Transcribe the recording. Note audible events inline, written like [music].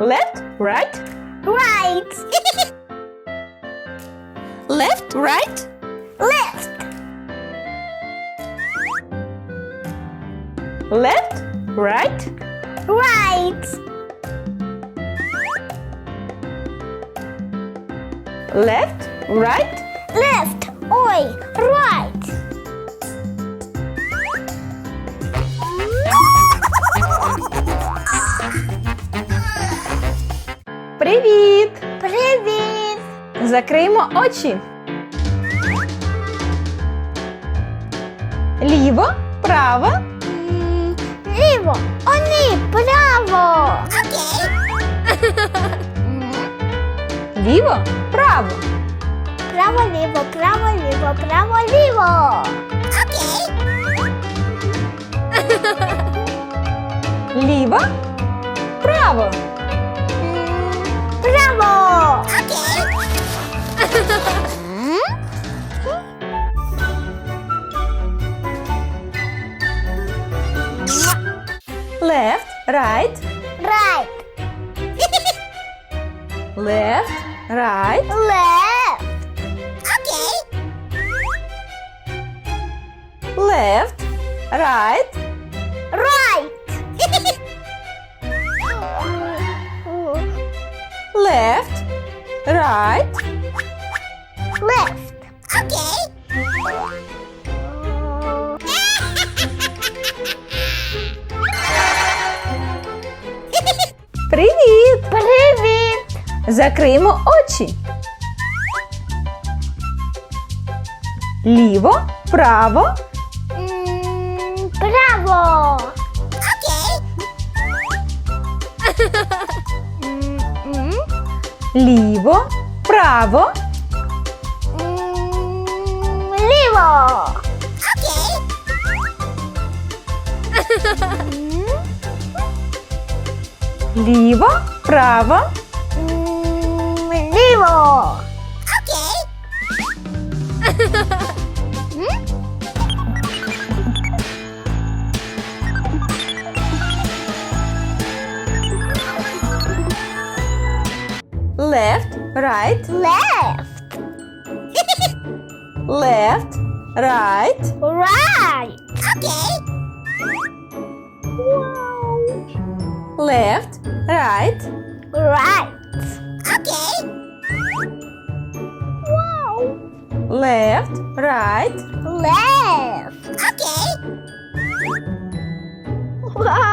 Left, right, Right. [laughs] left, right, Left. left, right, Right. left, right, Left. Ой. Right. Привіт! Привіт. Закриємо очі. Ліво, право, М, Ліво. О, ні, право. Окей. ліво, право, Право, ліво, право, ліво, право, ліво. Окей. ліво, право, Bravo! Okay. [laughs] Left, right, Right. left, right, Left. Okay. left, right, right, Left. Окей. Привіт! Привіт. Закриємо очі. Ліво, право, Livo, bravo. Mm, livo. Ok. Livo, bravo. Mm, livo. Left, right, Left. [laughs] left, right, Right. Okay. Wow. left, right, Right. Okay. Wow. left, right, Left. Okay. Wow. [laughs]